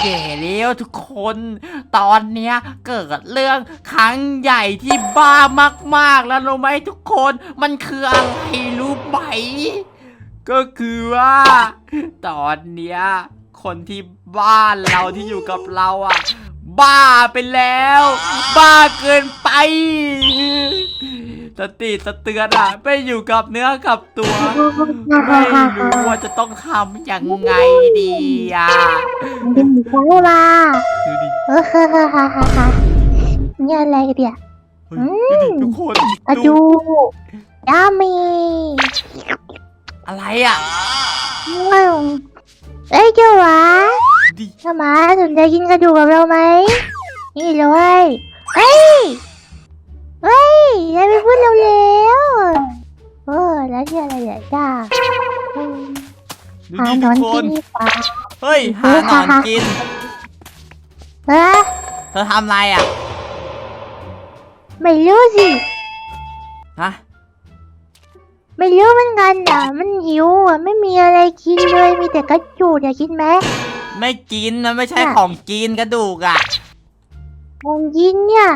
เก๋แล้วทุกคน ตอนเนี้ยเกิดเรื่องครั้งใหญ่ที่บ้ามากๆแล้วรู้ไหมทุกคน มันคืออะไรรู้ไหม ก็คือว่า ตอนเนี้ยคนที่บ้านเราที่อยู่กับเราอะ บ้าไปแล้ว บ้าเกินไป สติสเตือนอะไม่อยู่กับเนื้อกับตัว ไม่รู้ว่าจะต้องทำยังไงดีอะดึงเขามาดูดิเออฮ่าฮ่าฮ่าฮ่าฮ่านี่อะไรกันเนี่ยเฮ้ยดูดิทุกคนอะดูดูยามีอะไรอะว้าวเอ้ยเจ้าหวาดิถ้าหมาสนใจกินกระดูกกับเราไหมนี่เลยเฮ้ย เฮ้ยยายไปพูดเร็วๆเออแล้วชื่ออะไรเนี่ยจ้าอืมดูหาดิหนทุอกนคกินนดีกว่าเฮ้ยหาหนอนกิน เออเธอทำอะไรอะไม่รู้สิ ฮะไม่รู้เหมือนกันอะ มันหิวอะ ไม่มีอะไรกินเลย มีแต่กระจูดอยากกินไหม ไม่กินมันไม่ใช่น่ะของกินกระดูกอะ ของกินเนี่ย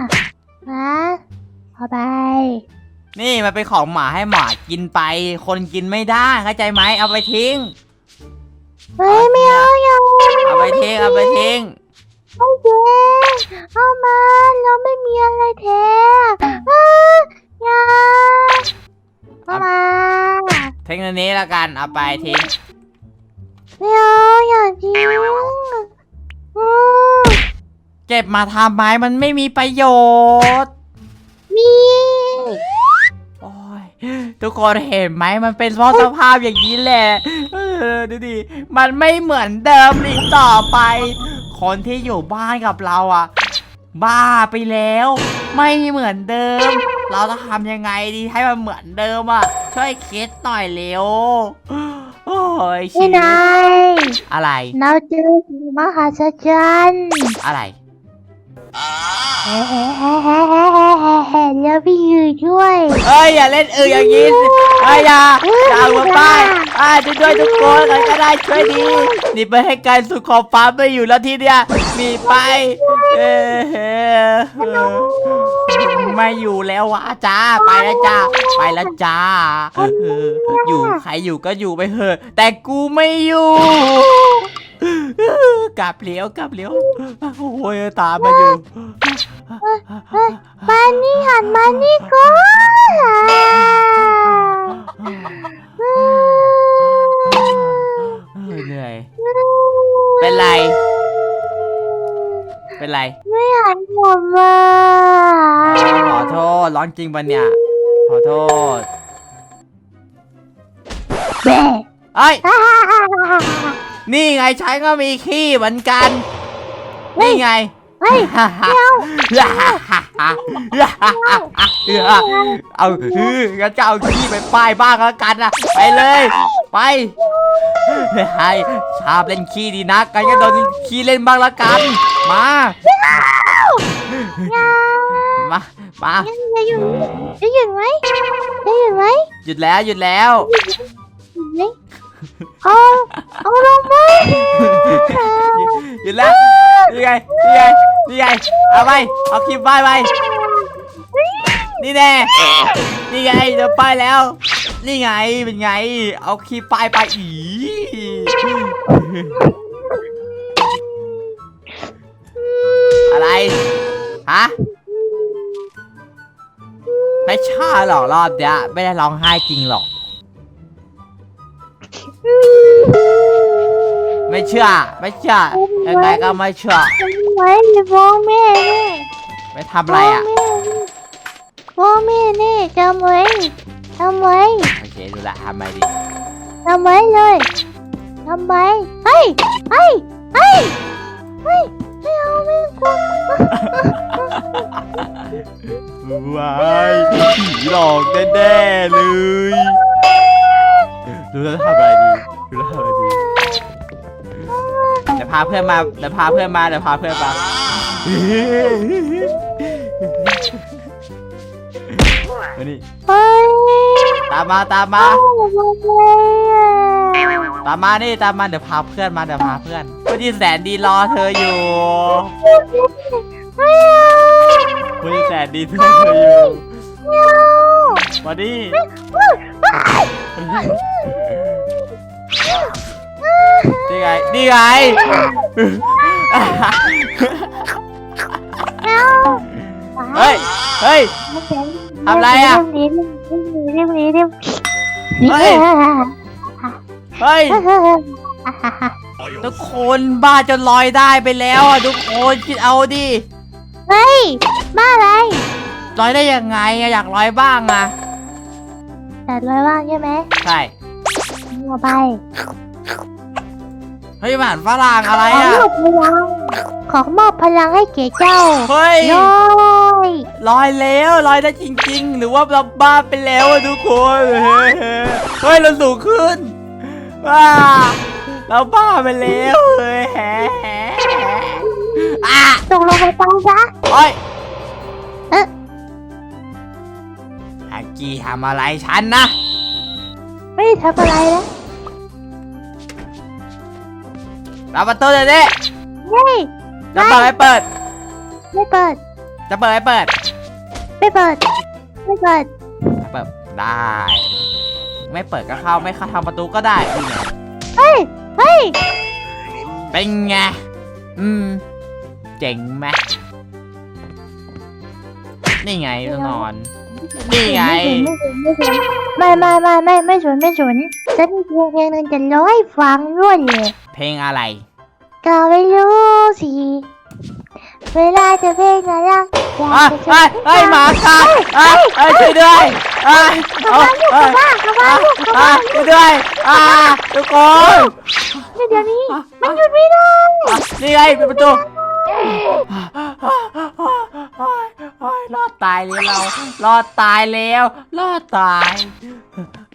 ฮะ เอาไป นี่มันเป็นของหมาให้หมากินไป คนกินไม่ได้เข้าใจไหมเอาไปทิ้ง เฮ้ยไม่เอาอย่าเอาไปทิ้งเอาไปทิ้ง ไม่เจ๊เอามาเราไม่มีอะไรแท้เอ้ยอย่าเอามาทิ้งอันนี้แล้วกันเอาไปทิ้ง ไม่เอาอย่าทิ้งอืมเก็บมาทำไมมันไม่มีประโยชน์ี่ โอ้ยทุกคนเห็นไหมมันเป็นเพราะสภาพอย่างนี้แหละดูดิมันไม่เหมือนเดิมอีกต่อไป คนที่อยู่บ้านกับเราอะบ้าไปแล้ว ไม่เหมือนเดิม เราจะทำยังไงดีให้มันเหมือนเดิมอะ ช่วยคิดหน่อยเร็วโอ้ยชีวินายอะไรเราจอผีมหัศจรรยอะไร แฮะแฮ พี่อยู่ด้วย เอ้ยอย่าเล่นเอออย่างนี้สิเอ้ยอย่าอย่าเอามาป้ายอ่าช่วยด้วยทุกคนใครก็ได้ช่วยดีหนี่ไปให้ไกลสุดขอบฟ้าไปอยู่แล้วทีเดียวหนีไปเออเออไม่อยู่แล้ววะจ้าไปแล้วจ้าไปแล้วจ้าเอออยู่ใครอยู่ก็อยู่ไปเถอะแต่กูไม่อยู่ กลับเลี้ยวกลับเลี้ยวโอ้ยตามมาอยู่ มานี่หันมานี่ก่อนเออเหนื่อย เป็นไร เป็นไร ไม่หันผมมาขอโทษ ร้อนจริงปะเนี่ย ขอโทษแบเอ้ย นี่ไงฉันก็มีขี้เหมือนกัน นี่ไง เฮ้ยเอาเอองั้นจะเอาขี้ไปป้ายบ้างแล้วกันนะไปเลย ไปไอ้ชาบเล่นขี้ดีนักกันก็โดนขี้เล่นบ้างละกัน มามามาจะหยุดจะหยุดไหมจะหยุดไหมหยุดแล้วหยุดแล้วหยุดไหมเอาเอาลงไหมหยุดแล้วนี่ไงนี่ไง นี่ไง เอาไป เอาคลิปป้ายไป นี่แน่ นี่ไงเดี๋ยวป้ายแล้ว นี่ไง เป็นไง เอาคลิปป้ายไปอีอะไร ฮะ ไม่ช่หรอกรอบเนี้ยไม่ได้ร้องไห้จริงหรอก ไม่เชื่อ ไม่เชื่อยังไงก็ไม่เชื่อ ทำไมจะฟ้องแม่แน่ไปทำอะไรอะ ฟ้องแม่แน่จำไว้จำไว้โอเคดูละทำไมดีทำไว้เลยทำไว้เฮ้ยเฮ้ยเฮ้ยเฮ้ยไม่เอาไม่กลัวว้ายผีหลอกแน่ๆเลยดูแล้วทำอะไราเพื่อนมาเดี๋ยวพาเพื่อนมาเดี๋ยวพาเพื่อนมามานี่เฮ้ยตามมาตามมาเอาลงเลยอะตามมานี่ตามมาเดี๋ยวพาเพื่อนมาเดี๋ยวพาเพื่อนผู้ที่แสนดีรอเธออยู่ไม่เอาผู้ที่แสนดีเธอเธออยู่ไม่เอามาดิ นี่ไงนี่ไงไม่เอาเฮ้ยเฮ้ยทำไรอะเรียบเรียบเรียบเรียบเฮ้ยเฮ้ยทุกคนบ้าจนลอยได้ไปแล้วอะทุกคนคิดเอาดิเฮ้ยบ้าอะไรลอยได้ยังไงอะอยากลอยบ้างอะแต่รวยว่างใช่ไหมใช่มัวไป เฮ้ยมันฝรั่งอะไรขออะ มอบพลัง ขอมอบพลังให้เก๋เจ้าเฮ้ยโย้ยลอยแล้วลอยได้จริง ๆ หรือว่าเราบ้าไปแล้วอะทุกคนเฮ้ยเฮ้ยเราสูงขึ้นว้าเราบ้าไปแล้วเฮ้ยแหแหอะตกลงไปตายซะ โอ้ยเอ๊ะ อากีทำอะไรฉันนะ ไม่ได้ทำอะไรนะ รับประตูเดี๋ยวนี้เฮ้ยจะเปิดไม่เปิด ไม่เปิด จะเปิดไม่เปิด ไม่เปิด ไม่เปิด เปิดได้ ไม่เปิดก็เข้าไม่เข้าทำประตูก็ได้นี่ไงเฮ้ย เฮ้ย เป็นไง อืม เจ๋งไหมนี่ไงต้องนอน นี่ไง ไม่สนไม่สนไม่ไม่ไม่ไม่ไม่สนไม่สนฉันมีเพลงเพลงหนึ่งจะร้อยฟังด้วยเลย เพลงอะไร ก็ไม่รู้สิ เวลาจะเพลงอะไรอยากอะจะเฮ้ยเฮ้ยหมากัดอะเฮ้ยช่วยด้วยอะเอาเฮ้ยบ้าเข้ามาอะลูกเข้าอะมาช่วยด้วยอะทุกคนเดี๋ยวนี้ มันหยุดไม่ได้อะนี่ไงปิดประตูโอ้ยรอดตายเลยเรา รอดตายแล้ว รอดตาย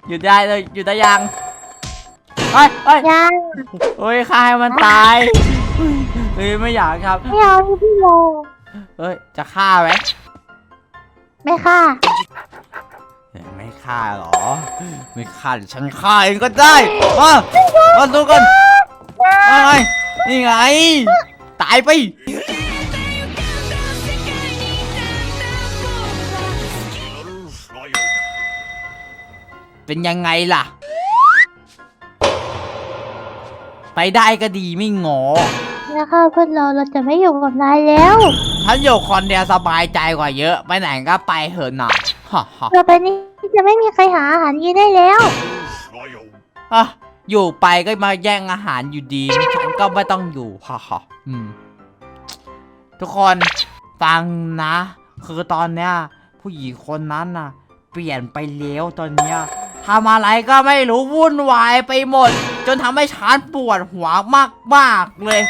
อยู่ได้เลยอยู่ได้ยัง เฮ้ยเฮ้ยยังโอ้ยฆ่าให้มันตายเฮ้ยไม่อยากครับ ไม่เอาที่พี่โลเฮ้ยจะฆ่าไหมไม่ค่ะไม่ฆ่าหรอ ไม่ฆ่าเดี๋ยวฉันฆ่าเองก็ได้มามาดูกันว่าไงนี่ไง ตายไปเป็นยังไงล่ะ ไปได้ก็ดีไม่งอ นะคะเพื่อนเราเราจะไม่อยู่กับนายแล้วฉันอยู่คนเดียวสบายใจกว่าเยอะ ไปไหนก็ไปเถอะหน่ะฮ่าฮ่าเราไปนี้จะไม่มีใครหาอาหารกินได้แล้ว อะอยู่ไปก็มาแย่งอาหารอยู่ดีฉันก็ไม่ต้องอยู่ฮ่าฮ่าอืม ทุกคนฟังนะ คือตอนเนี้ยผู้หญิงคนนั้นน่ะ เปลี่ยนไปแล้วตอนเนี้ยทำอะไรก็ไม่รู้วุ่นวายไปหมด จนทำให้ฉันปวดหัวมากๆเลย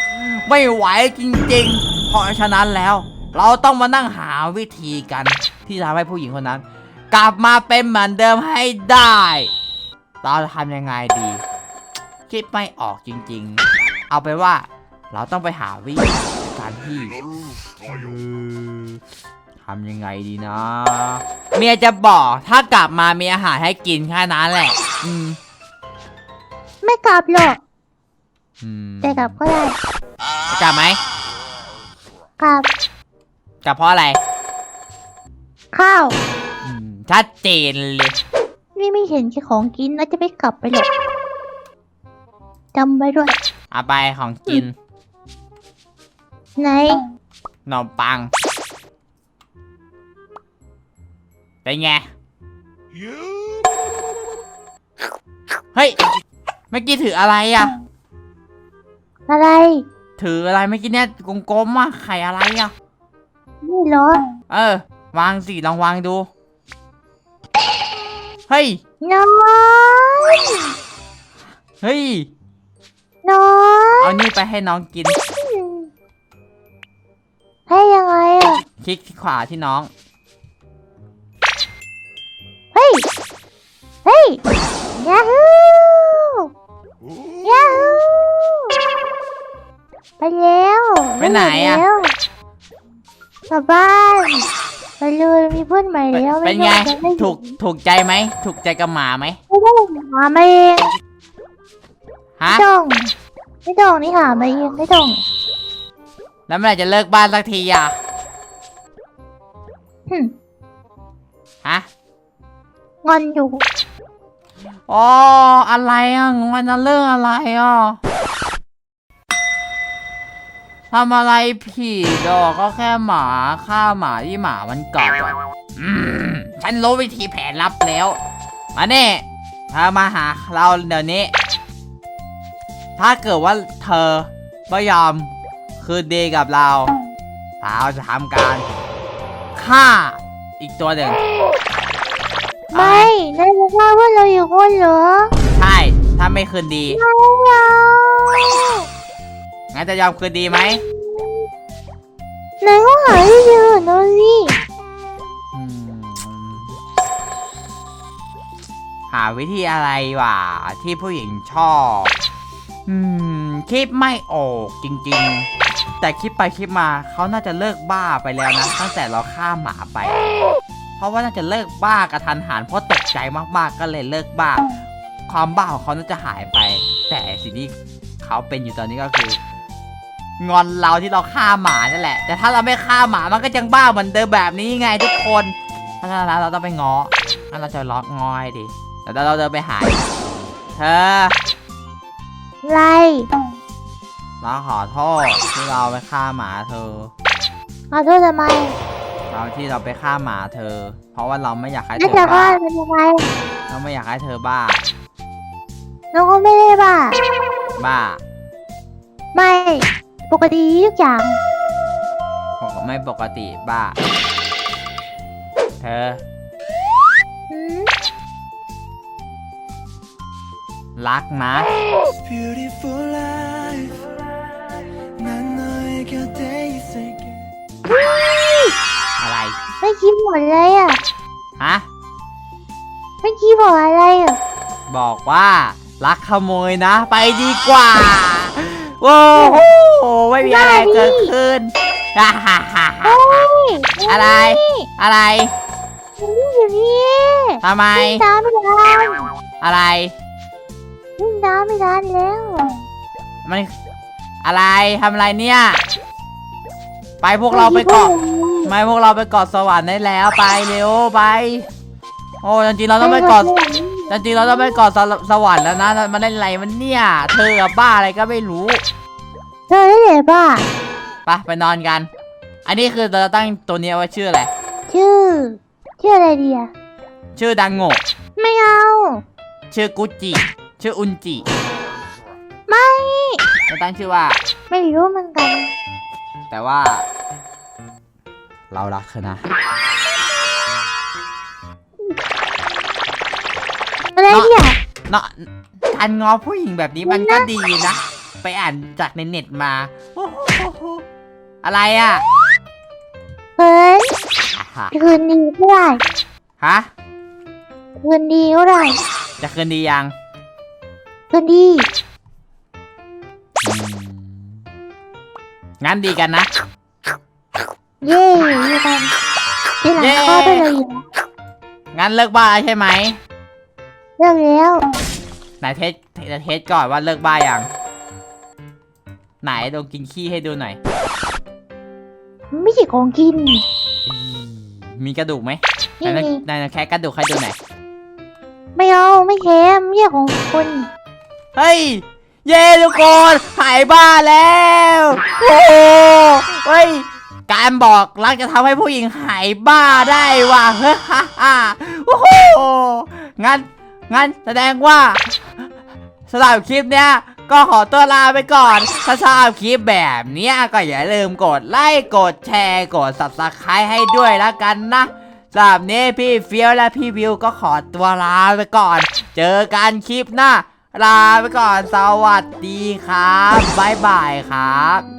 ไม่ไหวจริงๆ เพราะฉะนั้นแล้ว เราต้องมานั่งหาวิธีกัน ที่จะทำให้ผู้หญิงคนนั้น กลับมาเป็นเหมือนเดิมให้ได้ เราจะทำยังไงดี คิดไม่ออกจริงๆ เอาไปนว่า เราต้องไปหาวิธีการที่ทำยังไงดีนะ เมียจะบอกถ้ากลับมามีอาหารให้กินแค่นั้นแหละ อืม ไม่กลับหรอก อืมแต่กลับก็ได้ จะกลับไหมกลับกลับเพราะอะไร ข้าว อืมชัดเจนเลยนี่ไม่เห็นแค่ของกินแล้วจะไม่กลับไปหรอกจำไว้ด้วย เอาไปของกินไหน ขนมปังเป็นไง เฮ้ย เมื่อกี้ถืออะไรอะ อะไร ถืออะไรเมื่อกี้เนี่ยกลมๆอะไข่อะไรอะนี่เหรอเออ วางสิลองวางดู เฮ้ย น้อยเฮ้ย น้อยเอานี่ไปให้น้องกิน ให้ยังไงอะ คลิกที่ขวาที่น้อง เฮ้ย เฮ้ยยาฮู ยาฮูไปแล้วไปไหนอะม่แล้วกลับบ้านไปเลยมีเพื่อนใหม่แล้วเป็นไง ม่ต้องถูกถูกใจไหม ถูกใจกับหมาไหมไม่ได้หามาเองฮะ ไม่ต้องไม่ต้องนี่หามาเองไม่ต้องแล้วเมื่อไหร่จะเลิกบ้านสักทีอะ หึฮะ งอนอยู่ อ๋ออะไรอะมันจะเรื่องอะไรอะทำอะไรผิดอะก็แค่หมาฆ่าหมาที่หมามันกัดอะอืมฉันรู้วิธีแผนลับแล้ว มาเน่เธอมาหาเราเดี๋ยวนี้ ถ้าเกิดว่าเธอไม่ยอมคืนดีกับเราเราจะทำการฆ่าอีกตัวหนึ่ง ไม่นายบอกว่าว่าเราอยู่คนเหรอใช่ ถ้าไม่คืนดี ไม่เอางั้นจะยอมคืนดีไหมนายก็หาที่เจอหน่อยสิอืมหาวิธีอะไรวะที่ผู้หญิงชอบ อืม คิดไม่ออกจริงๆ แต่คิดไปคิดมาเขาน่าจะเลิกบ้าไปแล้วนะ ตั้งแต่เราฆ่าหมาไปเพ ราะว่าน่าจะเลิกบ้ากระทันหันเพราะตกใจมากๆก็เลยเลิกบ้า ความบ้าของเขาน่าจะหายไป แต่สิ่งที่เขาเป็นอยู่ตอนนี้ก็คืองอนเราที่เราฆ่าหมานั่นแหละ แต่ถ้าเราไม่ฆ่าหมามันก็ยังบ้าเหมือนเดิมแบบนี้ไงทุกคนเพราะฉะนั้นแล้วเราต้องไปง้องั้นเราจะล็อกง้อยดิเดี๋ยวเราเดินไปหาเธออะไรเราขอโทษที่เราไปฆ่าหมาเธอขอโทษทำไม เราที่เราไปฆ่าหมาเธอ เพราะว่าเราไม่อยากให้ แล้ว เธ จะ อ ว่า บ้า เป็นยังไง เราไม่อยากให้เธอบ้า เราก็ไม่ได้บ้า บ้า ไม่ปกติทุกอย่าง ไม่ปกติบ้า เธอ หืม รักนะ Beautiful life 난 너의 곁에 있을게 ฮะไม่คิดบอกอะไรอะบอกว่ารักขโมยนะ ไปดีกว่า โอ้โหไม่มีอะไรเกิดขึ้นฮ่าฮ่าฮ่าฮ่าโอ้ยอะไร อะไรนี่อยู่นี่ทำไมวิ่งตามไม่ทันอะไร วิ่งตามไม่ทันแล้วมันอะไรทำอะไรเนี่ย ไปพวกเราไปเกาะ ไม่พวกเราไปเกาะสวรรค์ได้แล้วไปเร็วไป โอ้จริงๆเราต้องไปเกาะจริงๆเราต้องไปเกาะสวสวรรค์แล้วนะมันเล่นอะไรมันเนี่ย เธอกับบ้าอะไรก็ไม่รู้ เธอได้เลยป่ะไปไปนอนกัน อันนี้คือเราจะตั้งตัวนี้เอาไว้ชื่ออะไร ชื่อ ชื่ออะไรดีอะชื่อดังโงะไม่เอา ชื่อกุจิ ชื่ออุนจิ ไม่เราตั้งชื่อว่า ไม่รู้เหมือนกัน แต่ว่า เรารักเธอนะอะไรเนี่ยเนาะการง้อผู้หญิงแบบนี้มันก็ดีนะ ไปอ่านจากในเน็ตมาโอ้โหอะไรอะเฮ้ยอะฮะคืนดีก็ได้ฮะคืนดีก็ได้จะคืนดียังคืนดีอืมงั้นดีกันนะ เย่ดีกันทีหลังเย้เข้าไปเลยอีกนะงั้นเลิกบ้าใช่ไหมเลิกแล้วไหนเทสเทสเทสก่อนว่าเลิกบ้ายังไหนลองกินขี้ให้ดูหน่อย ไม่ใช่ของกิน มีกระดูกไหมไหนนี่ลองไงไหนลองแค่กระดูกให้ดูหน่อย ไม่เอาไม่เค็มไม่ใช่ของคุณเฮ้ย เย้ทุกคนหายบ้าแล้ว โอ้โหเฮ้ย การบอกรักจะทำให้ผู้หญิงหายบ้าได้ว่ะเฮ้ฮ่าฮ่าโอ้โหงั้นงั้นแสดงว่าสำหรับคลิปเนี้ยก็ขอตัวลาไปก่อน ถ้าชอบคลิปแบบเนี้ยก็อย่าลืมกดไลค์ กดแชร์ กด subscribe ให้ด้วยแล้วกันนะสำหรับนี้พี่เฟียวและพี่วิวก็ขอตัวลาไปก่อน เจอกันคลิปหน้า ลาไปก่อน สวัสดีครับ บ๊ายบายครับ